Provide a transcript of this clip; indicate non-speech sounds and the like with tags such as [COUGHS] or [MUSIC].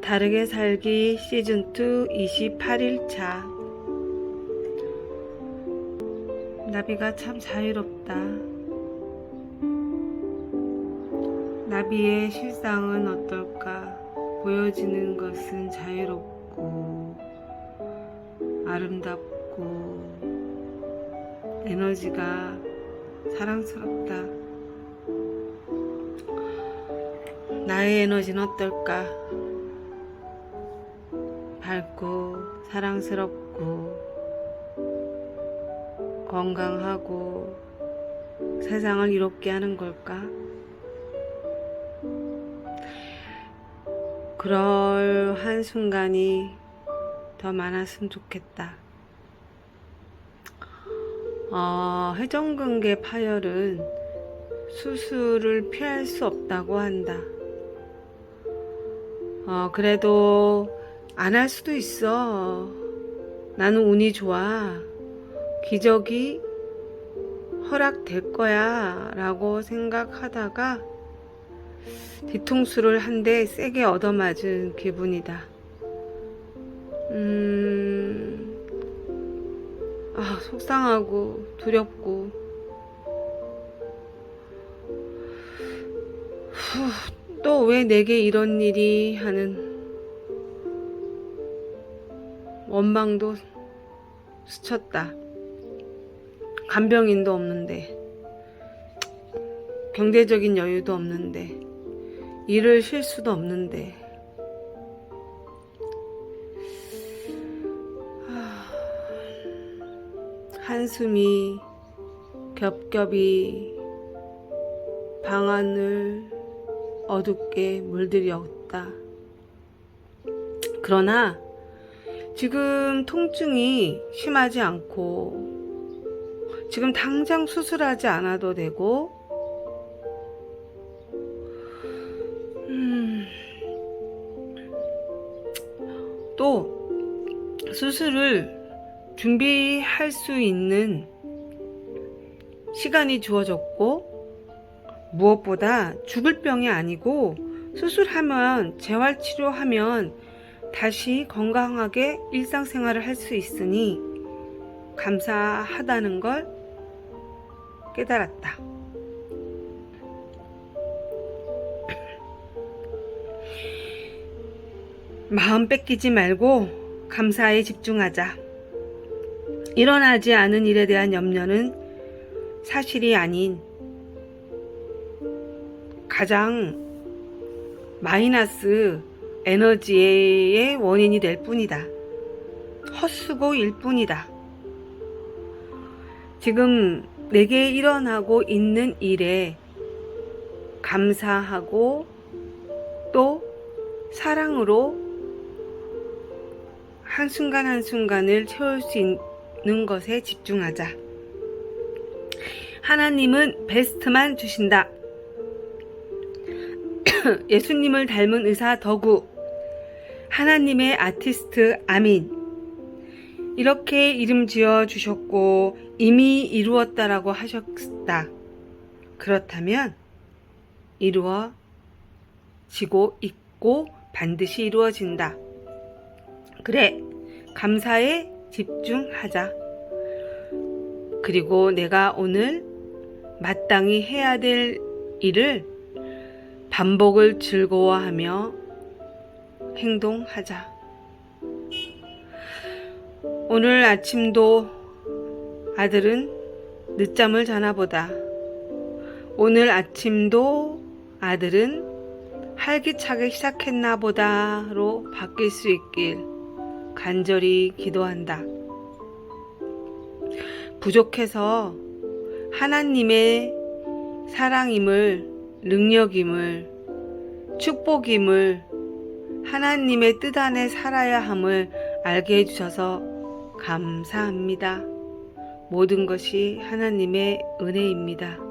다르게 살기 시즌2 28일차 나비가 참 자유롭다. 나비의 실상은 어떨까? 보여지는 것은 자유롭고 아름답고 에너지가 사랑스럽다. 나의 에너지는 어떨까? 밝고 사랑스럽고 건강하고 세상을 이롭게 하는 걸까? 그럴 한 순간이 더 많았으면 좋겠다. 어, 회전근개 파열은 수술을 피할 수 없다고 한다. 어, 그래도 안 할 수도 있어. 나는 운이 좋아. 기적이 허락될 거야. 라고 생각하다가 뒤통수를 한 대 세게 얻어맞은 기분이다. 음, 아, 속상하고 두렵고. 또 왜 내게 이런 일이 하는 원망도 스쳤다. 간병인도 없는데, 경제적인 여유도 없는데, 일을 쉴 수도 없는데, 하, 한숨이 겹겹이 방안을 어둡게 물들였다. 그러나 지금 통증이 심하지 않고 지금 당장 수술하지 않아도 되고 음, 또 수술을 준비할 수 있는 시간이 주어졌고 무엇보다 죽을 병이 아니고 수술하면 재활치료하면 다시 건강하게 일상생활을 할 수 있으니 감사하다는 걸 깨달았다. [CLEARS THROAT] 마음 뺏기지 말고 감사에 집중하자. 일어나지 않은 일에 대한 염려는 사실이 아닌 가장 마이너스 에너지의 원인이 될 뿐이다. 헛수고일 뿐이다. 지금 내게 일어나고 있는 일에 감사하고 또 사랑으로 한순간 한순간을 채울 수 있는 것에 집중하자. 하나님은 베스트만 주신다. [COUGHS] 예수님을 닮은 의사 덕우, 하나님의 아티스트 아민. 이렇게 이름 지어 주셨고 이미 이루었다라고 하셨다. 그렇다면 이루어지고 있고 반드시 이루어진다. 그래, 감사에 집중하자. 그리고 내가 오늘 마땅히 해야 될 일을 반복을 즐거워하며 행동하자. 오늘 아침도 아들은 늦잠을 자나 보다. 오늘 아침도 아들은 활기차게 시작했나 보다로 바뀔 수 있길 간절히 기도한다. 부족해서 하나님의 사랑임을, 능력임을, 축복임을, 하나님의 뜻 안에 살아야 함을 알게 해주셔서 감사합니다. 모든 것이 하나님의 은혜입니다.